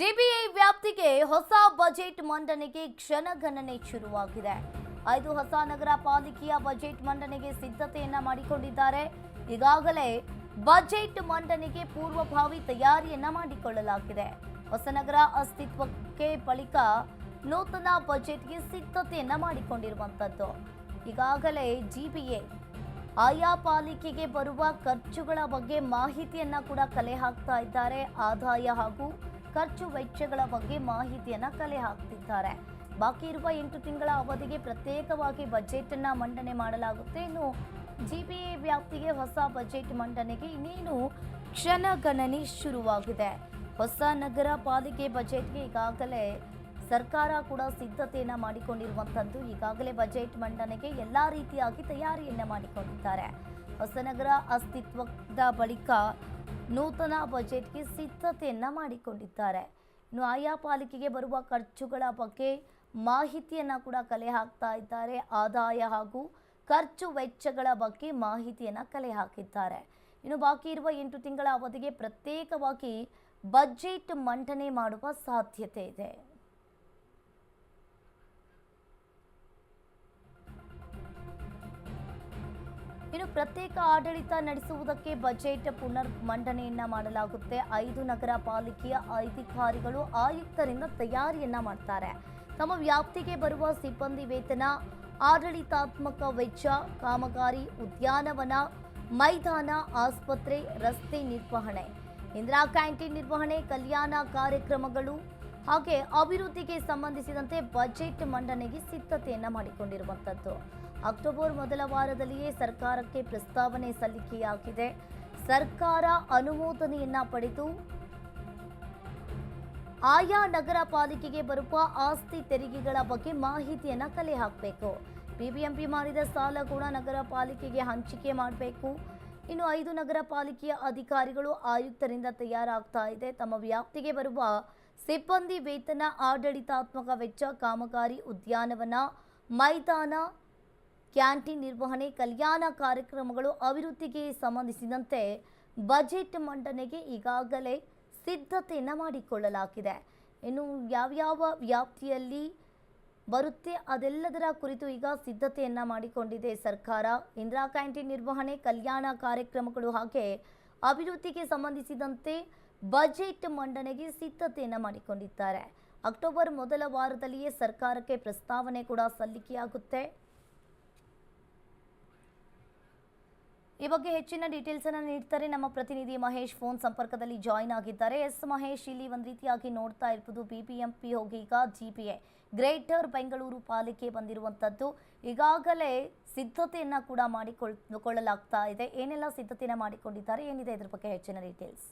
CBI ವ್ಯಾಪ್ತಿಗೆ ಹೊಸ budget ಮಂಡನೆಗೆ ಕ್ಷಣಗಣನೆ ಶುರುವಾಗಿದೆ. ಐದು ಹೊಸ ನಗರ ಪಾಲಿಕೆಯ ಬಜೆಟ್ ಮಂಡನೆಗೆ ಸಿದ್ಧತೆಯನ್ನ ಮಾಡಿಕೊಂಡಿದ್ದಾರೆ. ಈಗಾಗಲೇ ಬಜೆಟ್ ಮಂಡನೆಗೆ ಪೂರ್ವಭಾವಿ ತಯಾರಿಯನ್ನ ಮಾಡಿಕೊಳ್ಳಲಾಗಿದೆ. ಹೊಸನಗರ ಅಸ್ತಿತ್ವಕ್ಕೆ ಬಳಿಕ ನೂತನ ಬಜೆಟ್ಗೆ ಸಿದ್ಧತೆಯನ್ನ ಮಾಡಿಕೊಂಡಿರುವಂತದ್ದು. ಈಗಾಗಲೇ ಜಿಬಿಎ ಆಯಾ ಪಾಲಿಕೆಗೆ ಬರುವ ಖರ್ಚುಗಳ ಬಗ್ಗೆ ಮಾಹಿತಿಯನ್ನ ಕೂಡ ಕಲೆ ಹಾಕ್ತಾ ಇದ್ದಾರೆ. ಆದಾಯ ಹಾಗೂ ಖರ್ಚು ವೆಚ್ಚಗಳ ಬಗ್ಗೆ ಮಾಹಿತಿಯನ್ನು ಕಲೆ ಹಾಕ್ತಿದ್ದಾರೆ. ಬಾಕಿ ಇರುವ ಎಂಟು ತಿಂಗಳ ಅವಧಿಗೆ ಪ್ರತ್ಯೇಕವಾಗಿ ಬಜೆಟ್ ಅನ್ನ ಮಂಡನೆ ಮಾಡಲಾಗುತ್ತೆ. ಇನ್ನು ಜಿಬಿಎ ವ್ಯಾಪ್ತಿಗೆ ಹೊಸ ಬಜೆಟ್ ಮಂಡನೆಗೆ ಇನ್ನೇನು ಕ್ಷಣಗಣನೆ ಶುರುವಾಗಿದೆ. ಹೊಸ ನಗರ ಪಾಲಿಕೆ ಬಜೆಟ್ಗೆ ಈಗಾಗಲೇ ಸರ್ಕಾರ ಕೂಡ ಸಿದ್ಧತೆಯನ್ನ ಮಾಡಿಕೊಂಡಿರುವಂತದ್ದು ಈಗಾಗಲೇ ಬಜೆಟ್ ಮಂಡನೆಗೆ ಎಲ್ಲಾ ರೀತಿಯಾಗಿ ತಯಾರಿಯನ್ನ ಮಾಡಿಕೊಂಡಿದ್ದಾರೆ. ಹೊಸನಗರ ಅಸ್ತಿತ್ವದ ಬಳಿಕ ನೂತನ ಬಜೆಟ್ಗೆ ಸಿದ್ಧತೆಯನ್ನು ಮಾಡಿಕೊಂಡಿದ್ದಾರೆ. ಇನ್ನು ಆಯಾ ಪಾಲಿಕೆಗೆ ಬರುವ ಖರ್ಚುಗಳ ಬಗ್ಗೆ ಮಾಹಿತಿಯನ್ನ ಕೂಡ ಕಲೆ ಹಾಕ್ತಾ ಇದ್ದಾರೆ. ಆದಾಯ ಹಾಗೂ ಖರ್ಚು ವೆಚ್ಚಗಳ ಬಗ್ಗೆ ಮಾಹಿತಿಯನ್ನ ಕಲೆ ಹಾಕಿದ್ದಾರೆ. ಇನ್ನು ಬಾಕಿ ಇರುವ ಎಂಟು ತಿಂಗಳ ಅವಧಿಗೆ ಪ್ರತ್ಯೇಕವಾಗಿ ಬಜೆಟ್ ಮಂಡನೆ ಮಾಡುವ ಸಾಧ್ಯತೆ ಇದೆ. ಪ್ರತ್ಯೇಕ ಆಡಳಿತ ನಡೆಸುವುದಕ್ಕೆ ಬಜೆಟ್ ಪುನರ್ ಮಂಡನೆಯನ್ನ ಮಾಡಲಾಗುತ್ತೆ. ಐದು ನಗರ ಪಾಲಿಕೆಯ ಅಧಿಕಾರಿಗಳು ಆಯುಕ್ತರಿಂದ ತಯಾರಿಯನ್ನ ಮಾಡ್ತಾರೆ. ತಮ್ಮ ವ್ಯಾಪ್ತಿಗೆ ಬರುವ ಸಿಬ್ಬಂದಿ ವೇತನ, ಆಡಳಿತಾತ್ಮಕ ವೆಚ್ಚ, ಕಾಮಗಾರಿ, ಉದ್ಯಾನವನ, ಮೈದಾನ, ಆಸ್ಪತ್ರೆ, ರಸ್ತೆ ನಿರ್ವಹಣೆ, ಇಂದಿರಾ ಕ್ಯಾಂಟೀನ್ ನಿರ್ವಹಣೆ, ಕಲ್ಯಾಣ ಕಾರ್ಯಕ್ರಮಗಳು ಹಾಗೆ ಅಭಿವೃದ್ಧಿಗೆ ಸಂಬಂಧಿಸಿದಂತೆ ಬಜೆಟ್ ಮಂಡನೆಗೆ ಸಿದ್ಧತೆಯನ್ನ ಮಾಡಿಕೊಂಡಿರುವಂಥದ್ದು ಅಕ್ಟೋಬರ್ ಮೊದಲ ವಾರದಲ್ಲಿಯೇ ಸರ್ಕಾರಕ್ಕೆ ಪ್ರಸ್ತಾವನೆ ಸಲ್ಲಿಕೆಯಾಗಿದೆ. ಸರ್ಕಾರ ಅನುಮೋದನೆಯನ್ನ ಪಡೆದು ಆಯಾ ನಗರ ಪಾಲಿಕೆಗೆ ಬರುವ ಆಸ್ತಿ ತೆರಿಗೆಗಳ ಬಗ್ಗೆ ಮಾಹಿತಿಯನ್ನ ಕಲೆ ಹಾಕಬೇಕು. ಬಿಬಿಎಂಪಿ ಮಾಡಿದ ಸಾಲ ಕೂಡ ನಗರ ಪಾಲಿಕೆಗೆ ಹಂಚಿಕೆ ಮಾಡಬೇಕು. ಇನ್ನು ಐದು ನಗರ ಪಾಲಿಕೆಯ ಅಧಿಕಾರಿಗಳು ಆಯುಕ್ತರಿಂದ ತಯಾರಾಗ್ತಾ ಇದೆ. ತಮ್ಮ ವ್ಯಾಪ್ತಿಗೆ ಬರುವ ಸಿಬ್ಬಂದಿ ವೇತನ ಆಡಳಿತಾತ್ಮಕ ವೆಚ್ಚ, ಕಾಮಗಾರಿ ಉದ್ಯಾನವನ, ಮೈದಾನ ಕ್ಯಾಂಟೀನ್ ನಿರ್ವಹಣೆ, ಕಲ್ಯಾಣ ಕಾರ್ಯಕ್ರಮಗಳು ಅಭಿವೃದ್ಧಿಗೆ ಸಂಬಂಧಿಸಿದಂತೆ ಬಜೆಟ್ ಮಂಡನೆಗೆ ಈಗಾಗಲೇ ಸಿದ್ಧತೆಯನ್ನು ಮಾಡಿಕೊಳ್ಳಲಾಗಿದೆ. ಇನ್ನು ಯಾವ್ಯಾವ ವ್ಯಾಪ್ತಿಯಲ್ಲಿ ಬರುತ್ತೆ ಅದೆಲ್ಲದರ ಕುರಿತು ಈಗ ಸಿದ್ಧತೆಯನ್ನು ಮಾಡಿಕೊಂಡಿದೆ ಸರ್ಕಾರ. ಇಂದಿರಾ ಕ್ಯಾಂಟೀನ್ ನಿರ್ವಹಣೆ, ಕಲ್ಯಾಣ ಕಾರ್ಯಕ್ರಮಗಳು ಹಾಗೆ ಅಭಿವೃದ್ಧಿಗೆ ಸಂಬಂಧಿಸಿದಂತೆ ಬಜೆಟ್ ಮಂಡನೆಗೆ ಸಿದ್ಧತೆಯನ್ನು ಮಾಡಿಕೊಂಡಿದ್ದಾರೆ. ಅಕ್ಟೋಬರ್ ಮೊದಲ ವಾರದಲ್ಲಿಯೇ ಸರ್ಕಾರಕ್ಕೆ ಪ್ರಸ್ತಾವನೆ ಕೂಡ ಸಲ್ಲಿಕೆಯಾಗುತ್ತೆ. ಈ ಬಗ್ಗೆ ಹೆಚ್ಚಿನ ಡೀಟೇಲ್ಸ್ ಅನ್ನ ನೀಡ್ತಾರೆ ನಮ್ಮ ಪ್ರತಿನಿಧಿ ಮಹೇಶ್. ಫೋನ್ ಸಂಪರ್ಕದಲ್ಲಿ ಜಾಯಿನ್ ಆಗಿದ್ದಾರೆ. ಎಸ್ ಮಹೇಶ್, ಇಲ್ಲಿ ಒಂದ್ ರೀತಿಯಾಗಿ ನೋಡ್ತಾ ಇರ್ಬೋದು ಬಿಬಿಎಂಪಿ ಹೋಗಿ ಈಗ ಜಿಪಿಎ ಗ್ರೇಟರ್ ಬೆಂಗಳೂರು ಪಾಲಿಕೆ ಬಂದಿರುವಂತದ್ದು. ಈಗಾಗಲೇ ಸಿದ್ಧತೆಯನ್ನ ಕೂಡ ಮಾಡಿಕೊಳ್ಳಲಾಗ್ತಾ ಇದೆ. ಏನೆಲ್ಲ ಸಿದ್ಧತೆಯನ್ನ ಮಾಡಿಕೊಂಡಿದ್ದಾರೆ? ಏನಿದೆ ಇದ್ರ ಬಗ್ಗೆ ಹೆಚ್ಚಿನ ಡೀಟೇಲ್ಸ್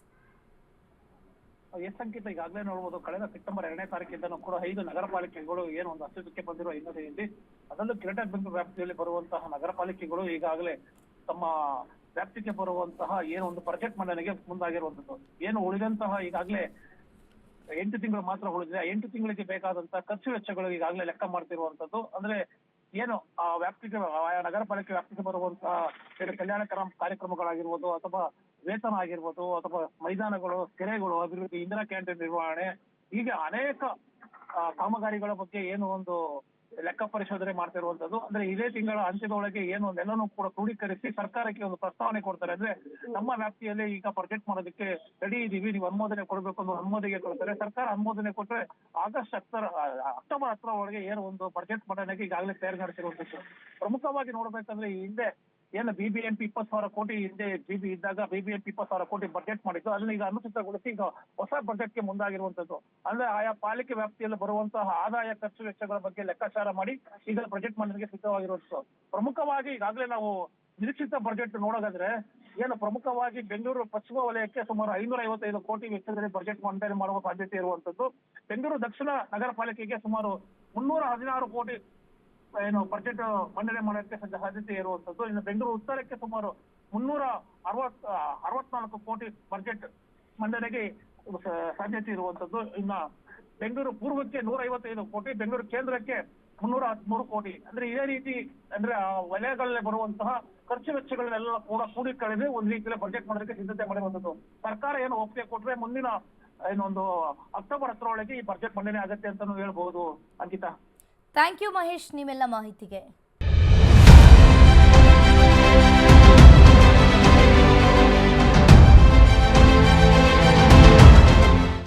ಎಸ್ ಅಂಕಿತ ಈಗಾಗಲೇ ನೋಡಬಹುದು ಕಳೆದ ಸೆಪ್ಟೆಂಬರ್ ಎರಡನೇ ತಾರೀಕಿಂದನೂ ಕೂಡ ಐದು ನಗರ ಪಾಲಿಕೆಗಳು ಏನು ಒಂದು ಅಸ್ತಿತ್ವಕ್ಕೆ ಬಂದಿರುವ ಹಿನ್ನೆಲೆಯಲ್ಲಿ ಅದರಲ್ಲೂ ಗ್ರೇಟರ್ ಬೆಂಗಳೂರು ವ್ಯಾಪ್ತಿಯಲ್ಲಿ ಬರುವಂತಹ ನಗರ ಪಾಲಿಕೆಗಳು ಈಗಾಗಲೇ ತಮ್ಮ ವ್ಯಾಪ್ತಿಗೆ ಬರುವಂತಹ ಏನು ಒಂದು ಪ್ರಾಜೆಕ್ಟ್ ಮಂಡನೆಗೆ ಮುಂದಾಗಿರುವಂತದ್ದು ಏನು ಉಳಿದಂತಹ ಈಗಾಗಲೇ ಎಂಟು ತಿಂಗಳು ಮಾತ್ರ ಉಳಿದಿದೆ. ಎಂಟು ತಿಂಗಳಿಗೆ ಬೇಕಾದಂತಹ ಖರ್ಚು ವೆಚ್ಚಗಳು ಈಗಾಗಲೇ ಲೆಕ್ಕ ಮಾಡ್ತಿರುವಂತದ್ದು ಅಂದ್ರೆ ಏನು, ಆ ವ್ಯಾಪ್ತಿಗೆ ಆಯಾ ನಗರ ಪಾಲಿಕೆ ವ್ಯಾಪ್ತಿಗೆ ಬರುವಂತಹ ಕಲ್ಯಾಣ ಕ್ರಮ ಕಾರ್ಯಕ್ರಮಗಳಾಗಿರ್ಬೋದು ಅಥವಾ ವೇತನ ಆಗಿರ್ಬೋದು ಅಥವಾ ಮೈದಾನಗಳು, ಕೆರೆಗಳು, ಅಭಿವೃದ್ಧಿ, ಇಂದಿರಾ ಕ್ಯಾಂಟೀನ್ ನಿರ್ವಹಣೆ, ಹೀಗೆ ಅನೇಕ ಕಾಮಗಾರಿಗಳ ಬಗ್ಗೆ ಏನು ಒಂದು ಲೆಕ್ಕ ಪರಿಶೋಧನೆ ಮಾಡ್ತಿರುವಂತದ್ದು ಅಂದ್ರೆ ಇದೇ ತಿಂಗಳ ಅಂತ್ಯದೊಳಗೆ ಏನು ಒಂದೆಲ್ಲನೂ ಕೂಡ ಕ್ರೋಢೀಕರಿಸಿ ಸರ್ಕಾರಕ್ಕೆ ಒಂದು ಪ್ರಸ್ತಾವನೆ ಕೊಡ್ತಾರೆ. ಅಂದ್ರೆ ನಮ್ಮ ವ್ಯಾಪ್ತಿಯಲ್ಲಿ ಈಗ ಪ್ರೊಜೆಕ್ಟ್ ಮಾಡೋದಕ್ಕೆ ರೆಡಿ ಇದೀವಿ ನೀವು ಅನುಮೋದನೆ ಕೊಡಬೇಕು ಅನ್ನೋ ಅನುಮೋದನೆ ಕೊಡ್ತಾರೆ. ಸರ್ಕಾರ ಅನುಮೋದನೆ ಕೊಟ್ರೆ ಆಗಸ್ಟ್ ಹತ್ತರ ಅಕ್ಟೋಬರ್ ಹತ್ತರ ಒಳಗೆ ಏನು ಒಂದು ಬಜೆಟ್ ಮಂಡನೆಗೆ ಈಗಾಗಲೇ ತಯಾರಿ ನಡೆಸಿರುವಂತದ್ದು. ಪ್ರಮುಖವಾಗಿ ನೋಡ್ಬೇಕಂದ್ರೆ ಈ ಹಿಂದೆ ಏನು ಬಿಬಿಎಂಪಿ ಇಪ್ಪತ್ತು ಸಾವಿರ ಕೋಟಿ ಹಿಂದೆ ಬಿಬಿ ಇದ್ದಾಗ ಬಿಬಿಎಂಪಿ ಇಪ್ಪತ್ತು ಸಾವಿರ ಕೋಟಿ ಬಜೆಟ್ ಮಾಡಿದ್ದು. ಅದನ್ನ ಈಗ ಅನುಚಿತಗೊಳಿಸಿ ಈಗ ಹೊಸ ಬಜೆಟ್ಗೆ ಮುಂದಾಗಿರುವಂತದ್ದು ಅಂದ್ರೆ ಆಯಾ ಪಾಲಿಕೆ ವ್ಯಾಪ್ತಿಯಲ್ಲಿ ಬರುವಂತಹ ಆದಾಯ ಖರ್ಚು ವೆಚ್ಚಗಳ ಬಗ್ಗೆ ಲೆಕ್ಕಾಚಾರ ಮಾಡಿ ಈಗ ಬಜೆಟ್ ಮಂಡನೆಗೆ ಸಿದ್ಧವಾಗಿರುವಂತದ್ದು ಪ್ರಮುಖವಾಗಿ ಈಗಾಗಲೇ ನಾವು ನಿರೀಕ್ಷಿತ ಬಜೆಟ್ ನೋಡೋದಾದ್ರೆ ಏನು ಪ್ರಮುಖವಾಗಿ ಬೆಂಗಳೂರು ಪಶ್ಚಿಮ ವಲಯಕ್ಕೆ ಸುಮಾರು ಐನೂರ ಐವತ್ತೈದು ಕೋಟಿ ವೆಚ್ಚದಲ್ಲಿ ಬಜೆಟ್ ಮಂಡನೆ ಮಾಡುವ ಸಾಧ್ಯತೆ ಇರುವಂತದ್ದು ಬೆಂಗಳೂರು ದಕ್ಷಿಣ ನಗರ ಪಾಲಿಕೆಗೆ ಸುಮಾರು ಮುನ್ನೂರ ಹದಿನಾರು ಕೋಟಿ ಏನು ಬಜೆಟ್ ಮಂಡನೆ ಮಾಡೋಕ್ಕೆ ಸಾಧ್ಯತೆ ಇರುವಂತದ್ದು ಇನ್ನು ಬೆಂಗಳೂರು ಉತ್ತರಕ್ಕೆ ಸುಮಾರು ಮುನ್ನೂರ ಅರವತ್ ಅರವತ್ನಾಲ್ಕು ಕೋಟಿ ಬಜೆಟ್ ಮಂಡನೆಗೆ ಸಾಧ್ಯತೆ ಇರುವಂತದ್ದು ಇನ್ನ ಬೆಂಗಳೂರು ಪೂರ್ವಕ್ಕೆ ನೂರ ಐವತ್ತೈದು ಕೋಟಿ, ಬೆಂಗಳೂರು ಕೇಂದ್ರಕ್ಕೆ ಮುನ್ನೂರ ಹದಿಮೂರು ಕೋಟಿ. ಅಂದ್ರೆ ಇದೇ ರೀತಿ ಅಂದ್ರೆ ಆ ವಲಯಗಳಲ್ಲಿ ಬರುವಂತಹ ಖರ್ಚು ವೆಚ್ಚಗಳನ್ನೆಲ್ಲ ಕೂಡ ಕೂಡಿ ಕಳೆದು ಒಂದು ರೀತಿಯಲ್ಲಿ ಬಜೆಟ್ ಮಾಡೋದಕ್ಕೆ ಸಿದ್ಧತೆ ಮಾಡಿರುವಂತದ್ದು ಸರ್ಕಾರ ಏನು ಒಪ್ಪಿಗೆ ಕೊಟ್ರೆ ಮುಂದಿನ ಏನೊಂದು ಅಕ್ಟೋಬರ್ ಹತ್ತರೊಳಗೆ ಈ ಬಜೆಟ್ ಮಂಡನೆ ಆಗತ್ತೆ ಅಂತಾನು ಹೇಳ್ಬಹುದು ಅಂಕಿತಾ. ಥ್ಯಾಂಕ್ ಯು ಮಹೇಶ್ ನಿಮ್ಮೆಲ್ಲ ಮಾಹಿತಿಗೆ.